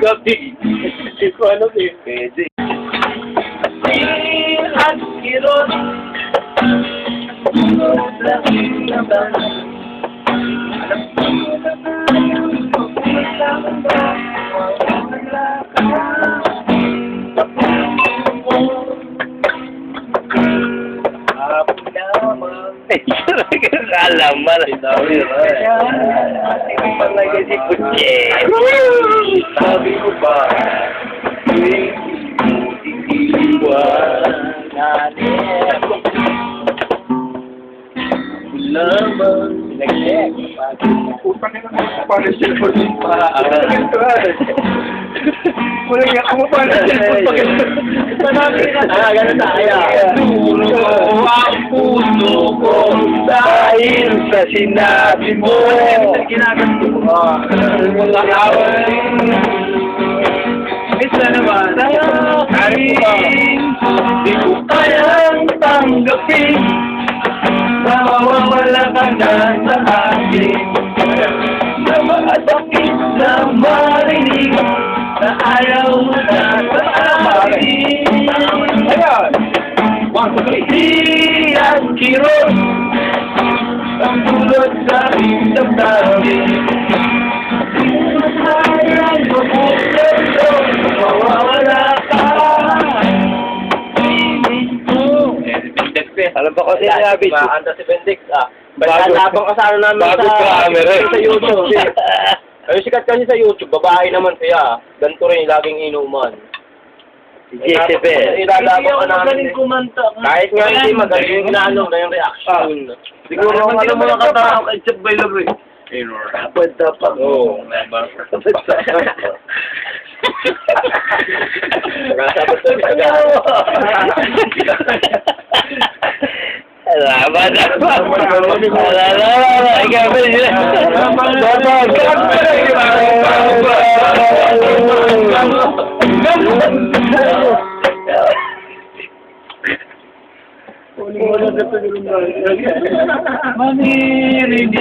gabi. Hindi ko alam eh. Pwede. At kirot Kalaman. Pangay si Kutye. Sabi ko ba, Lamang Putang ina mo, paano siya po din pa? Wala nga ako paano siya po Ah, ganun tayo. Duro ang puso ko dahil sa sinabi mo. Ginaganto ko. Mga away. Isa naman. Di ko kayang tanggapin na mawawala ka na sa akin. Na masakit na marinig na ayaw na sa akin. Ayan. One, two. Di ang kirot ang tulad sa aking damdamin. Alam ba kasi sinabi? Maanta si Bendix, ah. Bago- Pagkalabang kasano namin bago sa, camera eh. sa YouTube. Ay, sikat kasi sa YouTube, babae naman siya. Ganito rin, laging inuman. Si Jezebel. Ilalabang ka namin. kumanta. Kahit nga hindi magaling, inaano na yung reaction. Siguro ang ano mga kata kay Chip by Love eh. Punta pa. Oo. Nagkasabot ko siya. Salamat pa. Salamat. Ikaw ba sila? Manirinig.